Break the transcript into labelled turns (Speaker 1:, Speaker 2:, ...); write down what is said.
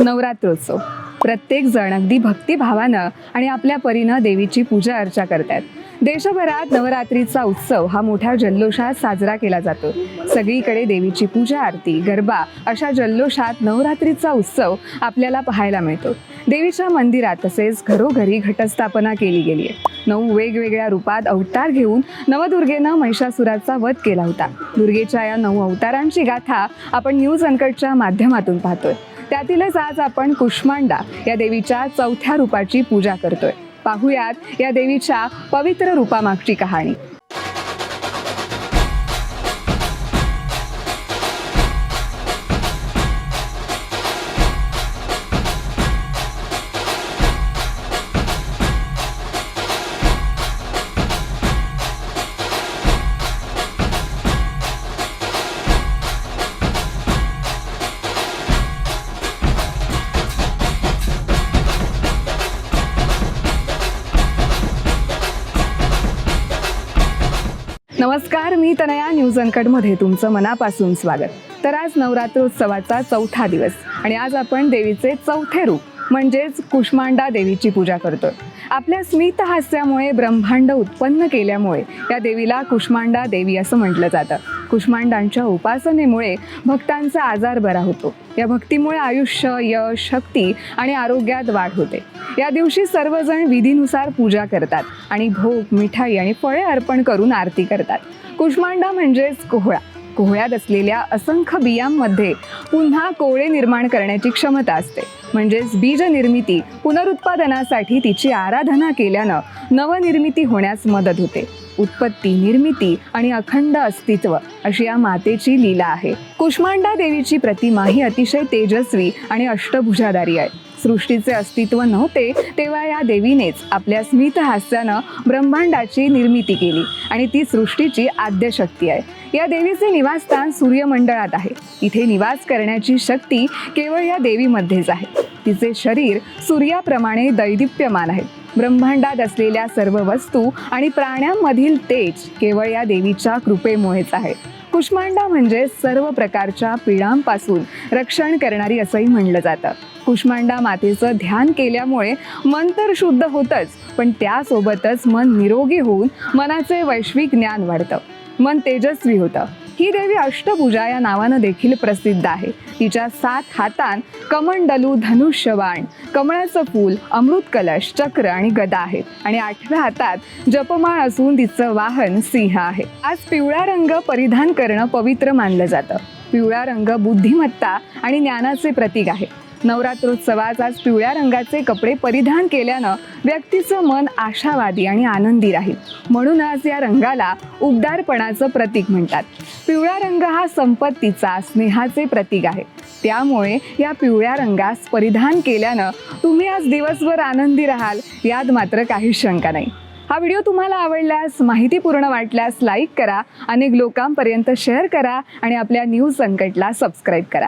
Speaker 1: नवरात्रोत्सव. प्रत्येक जण अगदी भक्तिभावानं आणि आपल्या परीनं देवीची पूजा अर्चा करतात. देशभरात नवरात्रीचा उत्सव हा मोठ्या जल्लोषात साजरा केला जातो. सगळीकडे देवीची पूजा आरती गरबा अशा जल्लोषात नवरात्रीचा उत्सव आपल्याला पाहायला मिळतो. देवीच्या मंदिरात तसेच घरोघरी घटस्थापना केली गेली आहे नऊ वेगवेगळ्या रूपात अवतार घेऊन नवदुर्गेनं महिषासुराचा वध केला होता. दुर्गेच्या या नऊ अवतारांची गाथा आपण न्यूज अनकटच्या माध्यमातून पाहतोय. त्यातीलच आज आपण कुष्मांडा या देवीच्या चौथ्या रूपाची पूजा करतोय. पाहुयात या देवीच्या पवित्र रूपामागची कहाणी. नमस्कार मी तनया न्यूज अनकटमध्ये तुमचं मनापासून स्वागत. तर आज नवरात्रोत्सवाचा चौथा दिवस आणि आज आपण देवीचे चौथे रूप म्हणजेच कुष्मांडा देवीची पूजा करतोय. आपल्या स्मित हास्यामुळे ब्रह्मांड उत्पन्न केल्यामुळे या देवीला कुष्मांडा देवी असं म्हटलं जातं. कुष्मांडांच्या उपासनेमुळे भक्तांचा आजार बरा होतो. या भक्तीमुळे आयुष्य यश शक्ती आणि आरोग्यात वाढ होते. या दिवशी सर्वजण विधीनुसार पूजा करतात आणि भोग मिठाई आणि फळे अर्पण करून आरती करतात. कुष्मांडा म्हणजेच कोहळा. कोहळ्यात असलेल्या असंख्य बियांमध्ये पुन्हा कोळे निर्माण करण्याची क्षमता असते. म्हणजेच बीज निर्मिती पुनरुत्पादनासाठी तिची आराधना केल्यानं नवनिर्मिती होण्यास मदत होते. उत्पत्ती निर्मिती आणि अखंड अस्तित्व अशी या मातेची लीला आहे. कुष्मांडा देवीची प्रतिमा ही अतिशय तेजस्वी आणि अष्टभुजाधारी आहे. सृष्टीचे अस्तित्व नव्हते तेव्हा या देवीनेच आपल्या स्मित हास्यानं ब्रह्मांडाची निर्मिती केली आणि ती सृष्टीची आद्यशक्ती आहे. या देवीचे निवासस्थान सूर्यमंडळात आहे. इथे निवास करण्याची शक्ती केवळ या देवीमध्येच आहे. तिचे शरीर सूर्याप्रमाणे दैदिप्यमान आहे. ब्रह्मांडात असलेल्या सर्व वस्तू आणि प्राण्यांमधील तेज केवळ या देवीच्या कृपेमुळेच आहे. कुष्मांडा म्हणजे सर्व प्रकारच्या पिढांपासून रक्षण करणारी असंही म्हणलं जातं. कुष्मांडा मातेचं ध्यान केल्यामुळे मन तर शुद्ध होतंच पण त्यासोबतच मन निरोगी होऊन मनाचे वैश्विक ज्ञान वाढतं. मन तेजस्वी होतं. ही देवी अष्टभुजा या नावानं देखील प्रसिद्ध आहे. तिच्या सात हातांत कमंडलू धनुष्यबाण कमळाचं फूल अमृत कलश चक्र आणि गदा आहेत. आणि आठव्या हातात जपमाळ असून तिचं वाहन सिंह आहे. आज पिवळा रंग परिधान करणं पवित्र मानलं जातं. पिवळा रंग बुद्धिमत्ता आणि ज्ञानाचे प्रतीक आहे. नवरात्रोत्सवात आज पिवळ्या रंगाचे कपडे परिधान केल्यानं व्यक्तीचं मन आशावादी आणि आनंदी राहील. म्हणून आज या रंगाला उबदारपणाचं प्रतीक म्हणतात. पिवळा रंग हा संपत्तीचा स्नेहाचे प्रतीक आहे. त्यामुळे या पिवळ्या रंगास परिधान केल्यानं तुम्ही आज दिवसभर आनंदी राहाल यात मात्र काहीच शंका नाही. हा व्हिडिओ तुम्हाला आवडल्यास माहितीपूर्ण वाटल्यास लाईक करा अनेक लोकांपर्यंत शेअर करा आणि आपल्या न्यूज संकटला सबस्क्राईब करा.